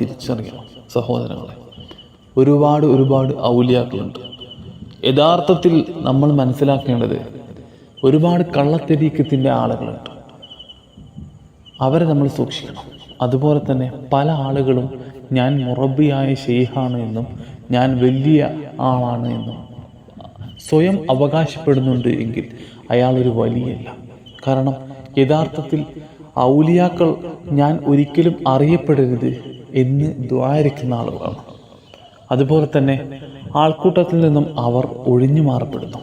തിരിച്ചറിയണം സഹോദരങ്ങളെ. ഒരുപാട് ഒരുപാട് ഔലിയാക്കളുണ്ട്. യഥാർത്ഥത്തിൽ നമ്മൾ മനസ്സിലാക്കേണ്ടത് ഒരുപാട് കള്ളത്തെരീക്കത്തിന്റെ ആളുകളുണ്ട്. അവരെ നമ്മൾ സൂക്ഷിക്കണം. അതുപോലെ തന്നെ പല ആളുകളും ഞാൻ മുറബിയായ ഷെയ്ഹാണ് എന്നും ഞാൻ വലിയ ആളാണ് എന്നും സ്വയം അവകാശപ്പെടുന്നുണ്ട് എങ്കിൽ അയാൾ ഒരു വലിയല്ല. കാരണം യഥാർത്ഥത്തിൽ ഔലിയാക്കൾ ഞാൻ ഒരിക്കലും അറിയപ്പെടരുത് എന്ന് ദ്വാരിക്കുന്ന ആളുകളാണ്. അതുപോലെ തന്നെ ആൾക്കൂട്ടത്തിൽ നിന്നും അവർ ഒഴിഞ്ഞു മാറപ്പെടുന്നു.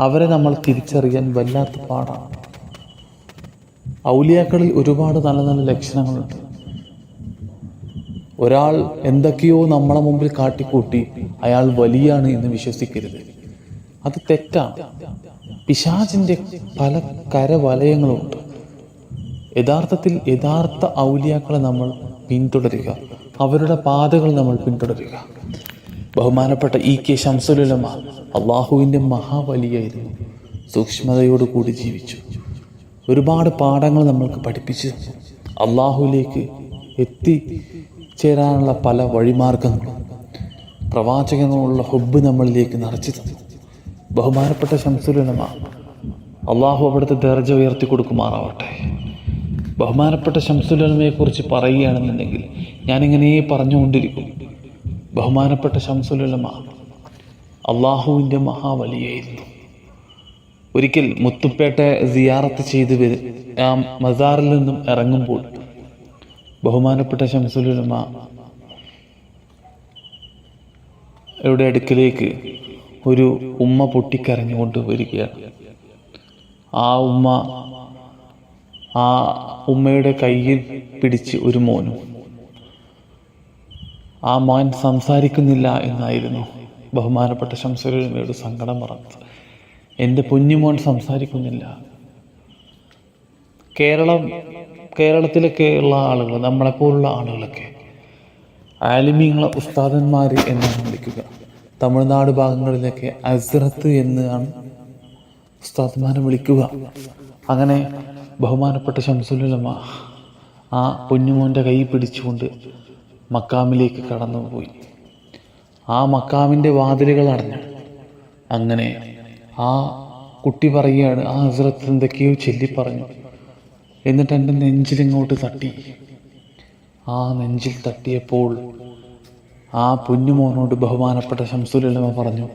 അവരെ നമ്മൾ തിരിച്ചറിയാൻ വല്ലാത്ത പാടാണ്. ഔലിയാക്കളിൽ ഒരുപാട് നല്ല നല്ല ലക്ഷണങ്ങളുണ്ട്. ഒരാൾ എന്തൊക്കെയോ നമ്മളെ മുമ്പിൽ കാട്ടിക്കൂട്ടി അയാൾ വലിയാണ് എന്ന് വിശ്വസിക്കരുത്. അത് തെറ്റാണ്. പിശാചിന്റെ പല കരവലയങ്ങളുണ്ട് യഥാർത്ഥത്തിൽ യഥാർത്ഥ ഔലിയാക്കളെ നമ്മൾ പിന്തുടരുക. അവരുടെ പാതകൾ നമ്മൾ പിന്തുടരുക. ബഹുമാനപ്പെട്ട ഇ കെ ശംസുലമ്മ അള്ളാഹുവിന്റെ മഹാബലിയായിരുന്നു സൂക്ഷ്മതയോടുകൂടി ജീവിച്ചു. ഒരുപാട് പാഠങ്ങൾ നമ്മൾക്ക് പഠിപ്പിച്ചു. അള്ളാഹുവിലേക്ക് എത്തിച്ചേരാനുള്ള പല വഴിമാർഗങ്ങളും പ്രവാചകങ്ങളുള്ള ഹുബ് നമ്മളിലേക്ക് നിറച്ചു തന്നു. ബഹുമാനപ്പെട്ട ശംസുലമ അള്ളാഹു അവിടുത്തെ ദർജ ഉയർത്തി കൊടുക്കുമാറാവട്ടെ ബഹുമാനപ്പെട്ട ശംസുലമയെക്കുറിച്ച് പറയുകയാണെന്നുണ്ടെങ്കിൽ ഞാനിങ്ങനെ പറഞ്ഞുകൊണ്ടിരിക്കും. ബഹുമാനപ്പെട്ട ശംസുലമ അള്ളാഹുവിന്റെ മഹാവലിയായിരുന്നു. ഒരിക്കൽ മുത്തുപ്പേട്ട സിയാറത്ത് ചെയ്ത് ആ മസാറിൽ നിന്നും ഇറങ്ങുമ്പോൾ ബഹുമാനപ്പെട്ട ശംസുലമ യുടെ അടുക്കിലേക്ക് ഒരു ഉമ്മ പൊട്ടിക്കരഞ്ഞുകൊണ്ട് വരികയാണ്. ആ ഉമ്മ ആ ഉമ്മയുടെ കയ്യിൽ പിടിച്ച് ഒരു മോനും. ആ മോൻ സംസാരിക്കുന്നില്ല എന്നായിരുന്നു ബഹുമാനപ്പെട്ട ശംസുലുലമയുടെ സങ്കടം പറഞ്ഞത്. എന്റെ കുഞ്ഞുമോൻ സംസാരിക്കുന്നില്ല. കേരളം കേരളത്തിലൊക്കെ ഉള്ള ആളുകൾ നമ്മളെപ്പോലുള്ള ആളുകളൊക്കെ ആലിമീങ്ങളെ ഉസ്താദന്മാർ എന്നാണ് വിളിക്കുക. തമിഴ്നാട് ഭാഗങ്ങളിലൊക്കെ അസ്രത്ത് എന്നാണ് ഉസ്താദ്മാരെ വിളിക്കുക. അങ്ങനെ ബഹുമാനപ്പെട്ട ശംസുലുലമ ആ കുഞ്ഞുമോന്റെ കൈ പിടിച്ചുകൊണ്ട് മക്കാമിലേക്ക് കടന്നുപോയി. ആ മക്കാമിന്റെ വാതിലുകൾ അടഞ്ഞു. അങ്ങനെ ആ കുട്ടി പറയുകയാണ് ആ ഹസ്രത്ത് എന്തൊക്കെയോ ചൊല്ലി പറഞ്ഞു എന്നിട്ട് എന്റെ നെഞ്ചിലിങ്ങോട്ട് തട്ടി. ആ നെഞ്ചിൽ തട്ടിയപ്പോൾ ആ പൊന്നുമോനോട് ബഹുമാനപ്പെട്ട ശംസുലമ്മ പറഞ്ഞു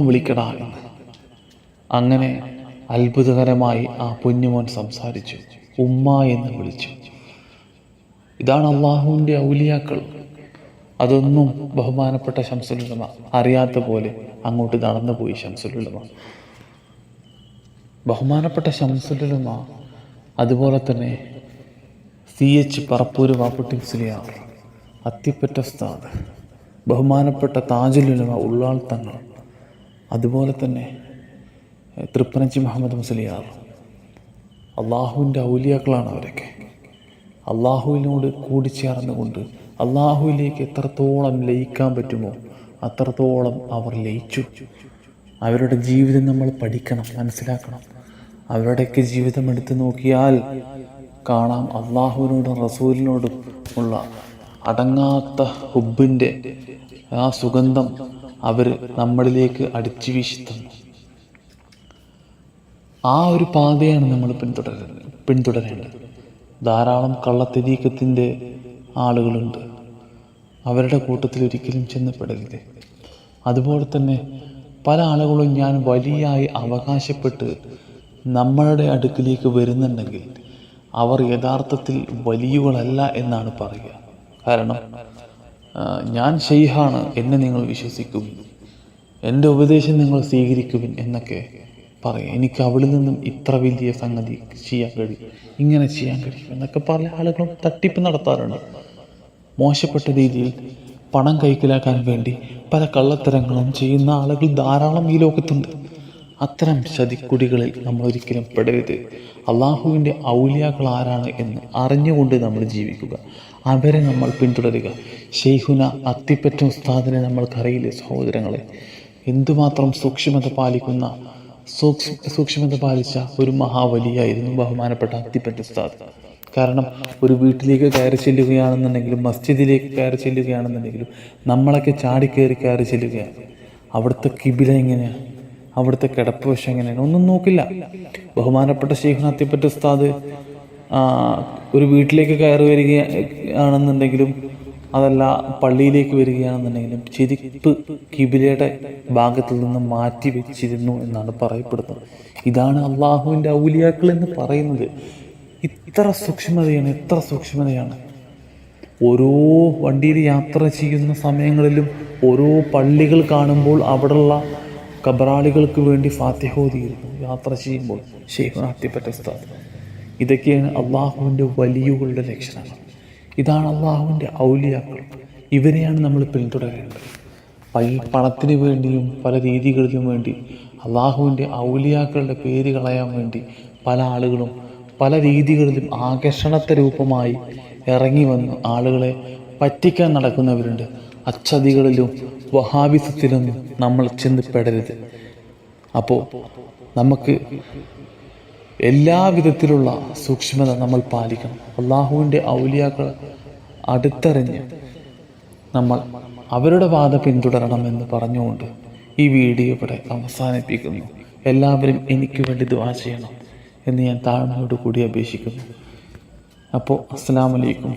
വിളിക്കടാ എന്ന്. അങ്ങനെ അത്ഭുതകരമായി ആ പൊന്നുമോൻ സംസാരിച്ചു. ഉമ്മ എന്ന് വിളിച്ചു. ഇതാണ് അള്ളാഹുവിന്റെ ഔലിയാക്കൾ. അതൊന്നും ബഹുമാനപ്പെട്ട ശംസുലുലമ അറിയാത്ത പോലെ അങ്ങോട്ട് നടന്നു പോയി ശംസുലുലമ. ബഹുമാനപ്പെട്ട ശംസുലുലമ അതുപോലെ തന്നെ സി എച്ച് പറപ്പൂര് വാപ്പുട്ടി മുസ്ലിയാർ അത്തിപ്പറ്റ ഉസ്താദ് ബഹുമാനപ്പെട്ട താജുലുലമ ഉള്ളാൾ തങ്ങൾ അതുപോലെ തന്നെ തൃപ്പനച്ചി മുഹമ്മദ് മുസ്ലിയാർ. അള്ളാഹുവിന്റെ ഔലിയാക്കളാണ് അവരൊക്കെ. അള്ളാഹുവിനോട് കൂടിച്ചേർന്നുകൊണ്ട് അള്ളാഹുവിലേക്ക് എത്രത്തോളം ലയിക്കാൻ പറ്റുമോ അത്രത്തോളം അവർ ലയിച്ചു. അവരുടെ ജീവിതം നമ്മൾ പഠിക്കണം മനസ്സിലാക്കണം. അവരുടെയൊക്കെ ജീവിതം എടുത്തു നോക്കിയാൽ കാണാം അള്ളാഹുവിനോടും റസൂലിനോടും ഉള്ള അടങ്ങാത്ത ഹുബിന്റെ ആ സുഗന്ധം അവർ നമ്മളിലേക്ക് അടിച്ചു വീശുത്തുന്നു ആ ഒരു പാതയാണ് നമ്മൾ പിന്തുടരുന്നത് പിന്തുടരേണ്ടത്. ധാരാളം കള്ളത്തിരീക്കത്തിന്റെ ആളുകളുണ്ട്. അവരുടെ കൂട്ടത്തിൽ ഒരിക്കലും ചെന്നപ്പെടരുത്. അതുപോലെ തന്നെ പല ആളുകളും ഞാൻ വലിയായി അവകാശപ്പെട്ട് നമ്മളുടെ അടുക്കിലേക്ക് വരുന്നുണ്ടെങ്കിൽ അവർ യഥാർത്ഥത്തിൽ വലിയവളല്ല എന്നാണ് പറയുക. കാരണം ഞാൻ ഷെയ്ഹാണ് എന്നെ നിങ്ങൾ വിശ്വസിക്കും. എന്റെ ഉപദേശം നിങ്ങൾ സ്വീകരിക്കും എന്നൊക്കെ പറയും. എനിക്ക് അവിടെ നിന്നും ഇത്ര വലിയ സംഗതി ചെയ്യാൻ കഴിയും ഇങ്ങനെ ചെയ്യാൻ കഴിയും എന്നൊക്കെ പല ആളുകളും തട്ടിപ്പ് നടത്താറുണ്ട്. മോശപ്പെട്ട രീതിയിൽ പണം കൈക്കലാക്കാൻ വേണ്ടി പല കള്ളത്തരങ്ങളും ചെയ്യുന്ന ആളുകൾ ധാരാളം ഈ ലോകത്തുണ്ട്. അത്തരം ചതിക്കുടികളിൽ നമ്മൾ ഒരിക്കലും പെടരുത്. അള്ളാഹുവിന്റെ ഔലിയാക്കൾ ആരാണ് എന്ന് അറിഞ്ഞുകൊണ്ട് നമ്മൾ ജീവിക്കുക. അവരെ നമ്മൾ പിന്തുടരുക. ഷെയ്ഹുന അത്തിപ്പറ്റ ഉസ്താദിനെ നമ്മൾക്കറിയില്ലേ സഹോദരങ്ങളെ? എന്തുമാത്രം സൂക്ഷ്മത പാലിക്കുന്ന സൂക്ഷ്മ സൂക്ഷ്മത പാലിച്ച ഒരു മഹാവലിയായിരുന്നു ബഹുമാനപ്പെട്ട അത്തിപ്പറ്റ ഉസ്താദ്. കാരണം ഒരു വീട്ടിലേക്ക് കയറി ചെല്ലുകയാണെന്നുണ്ടെങ്കിലും മസ്ജിദിലേക്ക് കയറി ചെല്ലുകയാണെന്നുണ്ടെങ്കിലും നമ്മളൊക്കെ ചാടിക്കയറി കയറി ചെല്ലുകയാണ്. അവിടുത്തെ കിബില എങ്ങനെയാണ് അവിടുത്തെ കിടപ്പ് വശം എങ്ങനെയാണ്? ഒന്നും നോക്കില്ല. ബഹുമാനപ്പെട്ട ഷെയ്ഖ് അത്തിപ്പറ്റ ഉസ്താദ് ഒരു വീട്ടിലേക്ക് കയറി വരികയാണെന്നുണ്ടെങ്കിലും അതല്ല പള്ളിയിലേക്ക് വരികയാണെന്നുണ്ടെങ്കിലും ചെരിപ്പ് കിബിലയുടെ ഭാഗത്തിൽ നിന്ന് മാറ്റി വെച്ചിരുന്നു എന്നാണ് പറയപ്പെടുന്നത്. ഇതാണ് അള്ളാഹുവിന്റെ ഔലിയാക്കൾ എന്ന് പറയുന്നത്. ഇത്ര സൂക്ഷ്മതയാണ് ഇത്ര സൂക്ഷ്മതയാണ്. ഓരോ വണ്ടിയിൽ യാത്ര ചെയ്യുന്ന സമയങ്ങളിലും ഓരോ പള്ളികൾ കാണുമ്പോൾ അവിടെയുള്ള കബറാളികൾക്ക് വേണ്ടി ഫാത്തിഹ ഓതിയിരുന്നു യാത്ര ചെയ്യുമ്പോൾ. ഷെയ്ഖ് നാത്തിപ്പറ്റ ഉസ്താദ്. ഇതൊക്കെയാണ് അള്ളാഹുവിന്റെ വലിയുകളുടെ ലക്ഷണങ്ങൾ. ഇതാണ് അള്ളാഹുവിന്റെ ഔലിയാക്കൾ. ഇവരെയാണ് നമ്മൾ പിന്തുടരേണ്ടത്. പൈ പണത്തിന് വേണ്ടിയും പല രീതികളിലും വേണ്ടി അള്ളാഹുവിന്റെ ഔലിയാക്കളുടെ പേര് കളയാൻ വേണ്ടി പല ആളുകളും പല രീതികളിലും ആകർഷണത്തെ രൂപമായി ഇറങ്ങി വന്ന് ആളുകളെ പറ്റിക്കാൻ നടക്കുന്നവരുണ്ട്. അച്ചതികളിലും വഹാബിസത്തിലൊന്നും നമ്മൾ ചെന്ന് പെടരുത്. അപ്പോൾ നമുക്ക് എല്ലാ വിധത്തിലുള്ള സൂക്ഷ്മത നമ്മൾ പാലിക്കണം. അള്ളാഹുവിന്റെ ഔലിയാക്കൾ അടുത്തറിഞ്ഞ് നമ്മൾ അവരുടെ പാത പിന്തുടരണമെന്ന് പറഞ്ഞുകൊണ്ട് ഈ വീഡിയോ ഇവിടെ അവസാനിപ്പിക്കുന്നു. എല്ലാവരും എനിക്ക് വേണ്ടി ദുവാ ചെയ്യണം എന്ന് ഞാൻ താഴ്മയോട് കൂടി അപേക്ഷിക്കുന്നു. അപ്പോൾ അസ്സാം വലൈക്കും